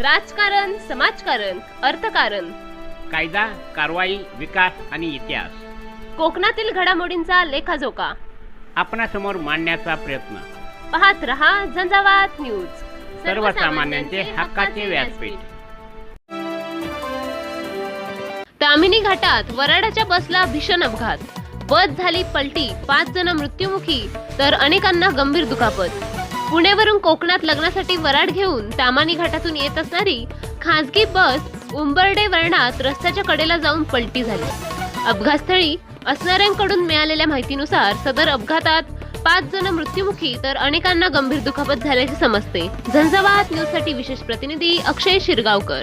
राजकारण समाजकारण अर्थकारण. कायदा कारवाई विकास आणि इतिहास. कोकणातील घडामोडींचा लेखाजोखा. आपणासमोर मांडण्याचा प्रयत्न. पाहत रहा झंझावात न्यूज. सर्वसामान्यांचे हक्काचे व्यासपीठ. तामिनी घाटात वराडाच्या बसला भीषण अपघात. बस झाली पलटी पाच जण मृत्युमुखी तर अनेकांना गंभीर दुखापत. पुण्यावरून कोकणात लग्नासाठी वराड घेऊन तामानी घाटातून येत असणारी खासगी बस उंबरडे वर्णात रस्त्याच्या कडेला जाऊन पलटी झाली. अपघातस्थळी असणाऱ्यांकडून मिळालेल्या माहितीनुसार सदर अपघातात पाच जण मृत्युमुखी तर अनेकांना गंभीर दुखापत झाल्याचे समजते. झंझावात न्यूजसाठी विशेष प्रतिनिधी अक्षय शिरगावकर.